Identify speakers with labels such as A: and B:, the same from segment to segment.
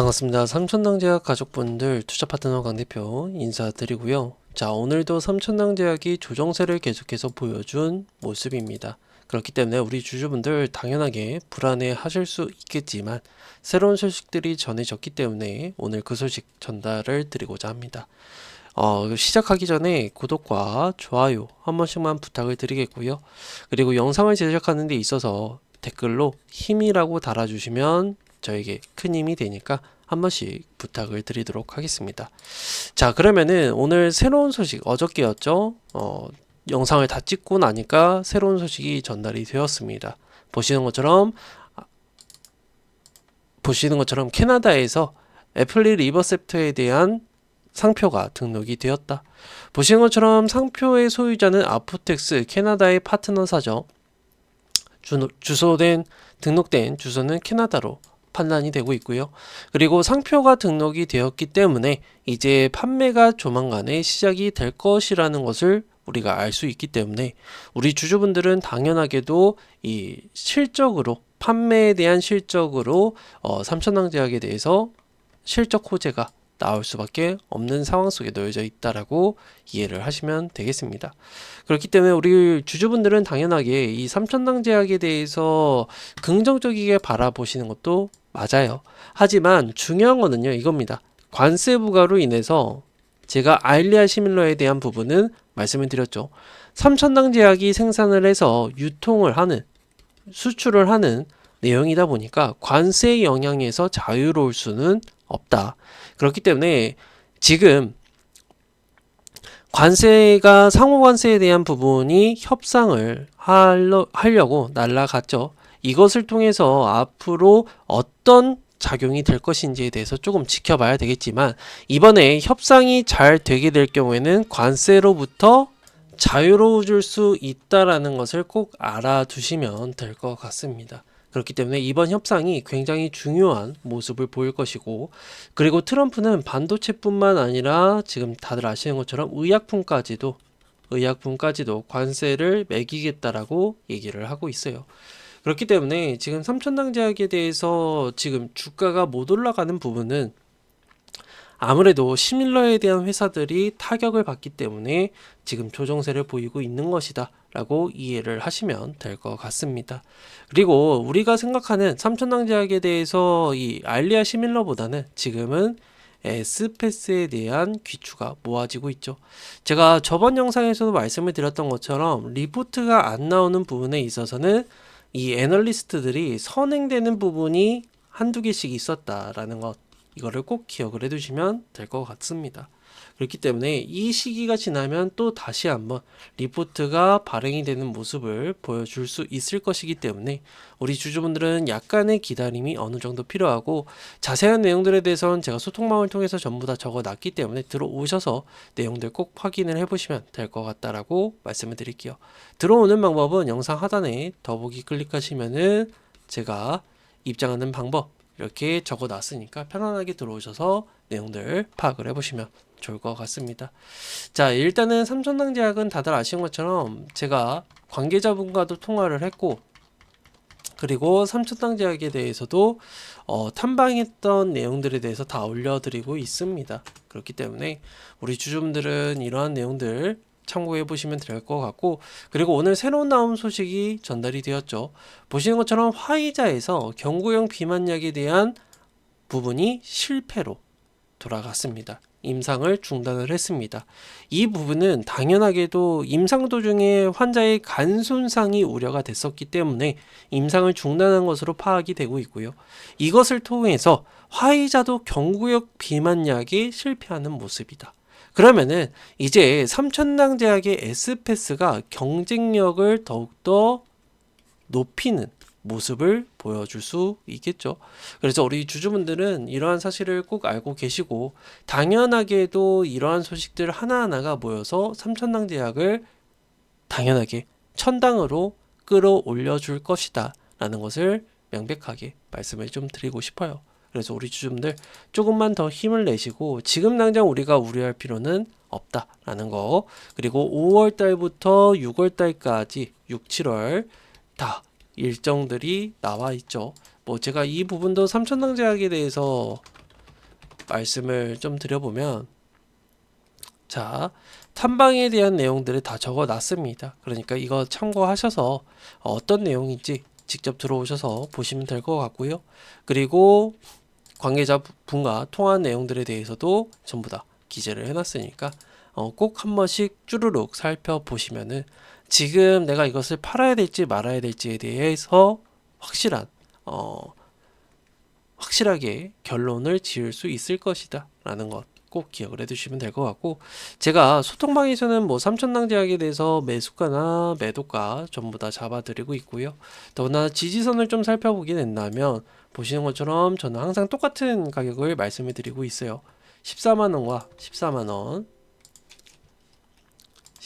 A: 반갑습니다. 삼천당제약 가족분들 투자 파트너 강 대표 인사드리고요. 자, 오늘도 삼천당제약이 조정세를 계속해서 보여준 모습입니다. 그렇기 때문에 우리 주주분들 당연하게 불안해 하실 수 있겠지만 새로운 소식들이 전해졌기 때문에 오늘 그 소식 전달을 드리고자 합니다. 어, 시작하기 전에 구독과 좋아요 한 번씩만 부탁을 드리겠고요. 그리고 영상을 제작하는 데 있어서 댓글로 힘이라고 달아주시면 저에게 큰 힘이 되니까 한 번씩 부탁을 드리도록 하겠습니다. 자, 그러면은 오늘 새로운 소식 어저께였죠? 어, 영상을 다 찍고 나니까 새로운 소식이 전달이 되었습니다. 보시는 것처럼 아, 보시는 것처럼 캐나다에서 애플리 리버셉터에 대한 상표가 등록이 되었다. 보시는 것처럼 상표의 소유자는 아포텍스 캐나다의 파트너사죠. 주, 주소된 등록된 주소는 캐나다로 판단이 되고 있고요. 그리고 상표가 등록이 되었기 때문에 이제 판매가 조만간에 시작이 될 것이라는 것을 우리가 알 수 있기 때문에 우리 주주분들은 당연하게도 이 실적으로 판매에 대한 실적으로 어, 삼천왕제약에 대해서 실적 호재가 나올 수밖에 없는 상황 속에 놓여져 있다라고 이해를 하시면 되겠습니다. 그렇기 때문에 우리 주주분들은 당연하게 이 삼천당 제약에 대해서 긍정적이게 바라보시는 것도 맞아요. 하지만 중요한 거는요, 이겁니다. 관세 부과로 인해서 제가 아일리아 시밀러에 대한 부분은 말씀을 드렸죠. 삼천당 제약이 생산을 해서 유통을 하는 수출을 하는 내용이다 보니까 관세의 영향에서 자유로울 수는 없다. 그렇기 때문에 지금 관세가 상호 관세에 대한 부분이 협상을 하려, 하려고 날라갔죠. 이것을 통해서 앞으로 어떤 작용이 될 것인지에 대해서 조금 지켜봐야 되겠지만 이번에 협상이 잘 되게 될 경우에는 관세로부터 자유로워질 수 있다라는 것을 꼭 알아두시면 될 것 같습니다. 그렇기 때문에 이번 협상이 굉장히 중요한 모습을 보일 것이고 그리고 트럼프는 반도체뿐만 아니라 지금 다들 아시는 것처럼 의약품까지도 의약품까지도 관세를 매기겠다라고 얘기를 하고 있어요. 그렇기 때문에 지금 삼천당 제약에 대해서 지금 주가가 못 올라가는 부분은 아무래도 시밀러에 대한 회사들이 타격을 받기 때문에 지금 조정세를 보이고 있는 것이다 라고 이해를 하시면 될 것 같습니다. 그리고 우리가 생각하는 삼천당 제약에 대해서 이 알리아 시밀러보다는 지금은 에스페스에 대한 귀추가 모아지고 있죠. 제가 저번 영상에서도 말씀을 드렸던 것처럼 리포트가 안 나오는 부분에 있어서는 이 애널리스트들이 선행되는 부분이 한두 개씩 있었다라는 것 이거를 꼭 기억을 해두시면 될 것 같습니다. 그렇기 때문에 이 시기가 지나면 또 다시 한번 리포트가 발행이 되는 모습을 보여줄 수 있을 것이기 때문에 우리 주주분들은 약간의 기다림이 어느 정도 필요하고 자세한 내용들에 대해서는 제가 소통망을 통해서 전부 다 적어 놨기 때문에 들어오셔서 내용들 꼭 확인을 해보시면 될 것 같다라고 말씀을 드릴게요. 들어오는 방법은 영상 하단에 더보기 클릭하시면은 제가 입장하는 방법 이렇게 적어 놨으니까 편안하게 들어오셔서 내용들 파악을 해보시면 좋을 것 같습니다. 자, 일단은 삼천당 제약은 다들 아시는 것처럼 제가 관계자분과도 통화를 했고, 그리고 삼천당 제약에 대해서도 어, 탐방했던 내용들에 대해서 다 올려드리고 있습니다. 그렇기 때문에 우리 주주분들은 이러한 내용들 참고해 보시면 될 것 같고 그리고 오늘 새로운 나온 소식이 전달이 되었죠. 보시는 것처럼 화이자에서 경구형 비만약에 대한 부분이 실패로 돌아갔습니다. 임상을 중단을 했습니다. 이 부분은 당연하게도 임상 도중에 환자의 간 손상이 우려가 됐었기 때문에 임상을 중단한 것으로 파악이 되고 있고요. 이것을 통해서 화이자도 경구역 비만약에 실패하는 모습이다. 그러면은 이제 삼천당 제약의 에스페스가 경쟁력을 더욱더 높이는 모습을 보여줄 수 있겠죠. 그래서 우리 주주분들은 이러한 사실을 꼭 알고 계시고 당연하게도 이러한 소식들 하나하나가 모여서 삼천당 제약을 당연하게 천당으로 끌어올려 줄 것이다 라는 것을 명백하게 말씀을 좀 드리고 싶어요. 그래서 우리 주주분들 조금만 더 힘을 내시고 지금 당장 우리가 우려할 필요는 없다라는 거 그리고 5월 달부터 6월 달까지 6, 7월 다 일정들이 나와 있죠. 뭐 제가 이 부분도 삼천당 제약에 대해서 말씀을 좀 드려보면 자 탐방에 대한 내용들을 다 적어 놨습니다. 그러니까 이거 참고하셔서 어떤 내용인지 직접 들어오셔서 보시면 될 것 같고요. 그리고 관계자 분과 통화한 내용들에 대해서도 전부 다 기재를 해놨으니까 어, 꼭 한 번씩 쭈루룩 살펴보시면은 지금 내가 이것을 팔아야 될지 말아야 될지에 대해서 확실한 어, 확실하게 결론을 지을 수 있을 것이다 라는 것 꼭 기억을 해두시면 될 것 같고 제가 소통방에서는 뭐 삼천낭제약에 대해서 매수가나 매도가 전부 다 잡아드리고 있고요. 더구나 지지선을 좀 살펴보게 된다면 보시는 것처럼 저는 항상 똑같은 가격을 말씀을 드리고 있어요. 14만원과 14만원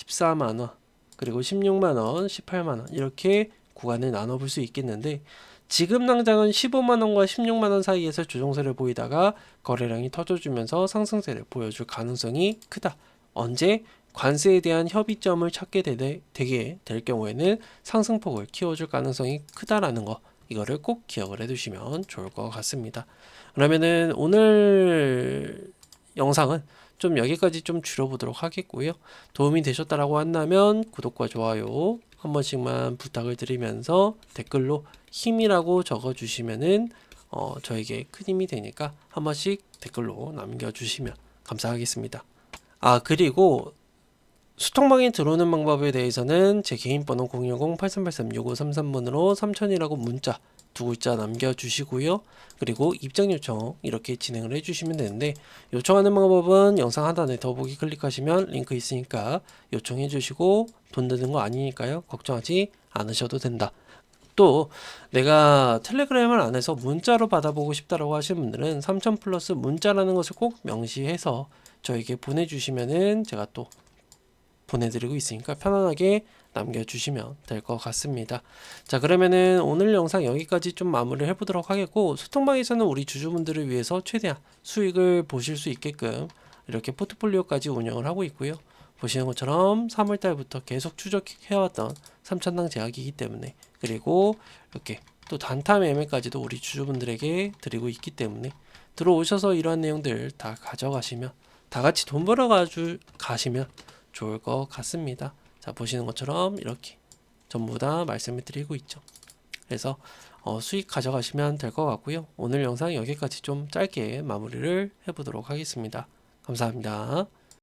A: 14만원 그리고 16만원 18만원 이렇게 구간을 나눠볼 수 있겠는데 지금 당장은 15만원과 16만원 사이에서 조정세를 보이다가 거래량이 터져주면서 상승세를 보여줄 가능성이 크다. 언제 관세에 대한 협의점을 찾게 되, 되게 될 경우에는 상승폭을 키워줄 가능성이 크다라는 거 이거를 꼭 기억을 해두시면 좋을 것 같습니다. 그러면은 오늘 영상은 좀 여기까지 좀 줄여보도록 하겠고요. 도움이 되셨다라고 한다면 구독과 좋아요 한 번씩만 부탁을 드리면서 댓글로 힘이라고 적어주시면은 어, 저에게 큰 힘이 되니까 한 번씩 댓글로 남겨주시면 감사하겠습니다. 아 그리고 수통방에 들어오는 방법에 대해서는 제 개인 번호 010-8383-6533번으로 3000이라고 문자 두 글자 남겨주시고요. 그리고 입장 요청 이렇게 진행을 해주시면 되는데 요청하는 방법은 영상 하단에 더보기 클릭하시면 링크 있으니까 요청해 주시고 돈 드는 거 아니니까요. 걱정하지 않으셔도 된다. 또 내가 텔레그램을 안 해서 문자로 받아보고 싶다라고 하시는 분들은 3000 플러스 문자라는 것을 꼭 명시해서 저에게 보내주시면은 제가 또 보내드리고 있으니까 편안하게 남겨주시면 될 것 같습니다. 자 그러면은 오늘 영상 여기까지 좀 마무리를 해보도록 하겠고 소통방에서는 우리 주주분들을 위해서 최대한 수익을 보실 수 있게끔 이렇게 포트폴리오까지 운영을 하고 있고요. 보시는 것처럼 3월달부터 계속 추적해왔던 3천당 제약이기 때문에 그리고 이렇게 또 단타 매매까지도 우리 주주분들에게 드리고 있기 때문에 들어오셔서 이러한 내용들 다 가져가시면 다 같이 돈 벌어 가주 가시면 좋을 것 같습니다. 자 보시는 것처럼 이렇게 전부 다 말씀을 드리고 있죠. 그래서 어, 수익 가져가시면 될 것 같고요. 오늘 영상 여기까지 좀 짧게 마무리를 해보도록 하겠습니다. 감사합니다.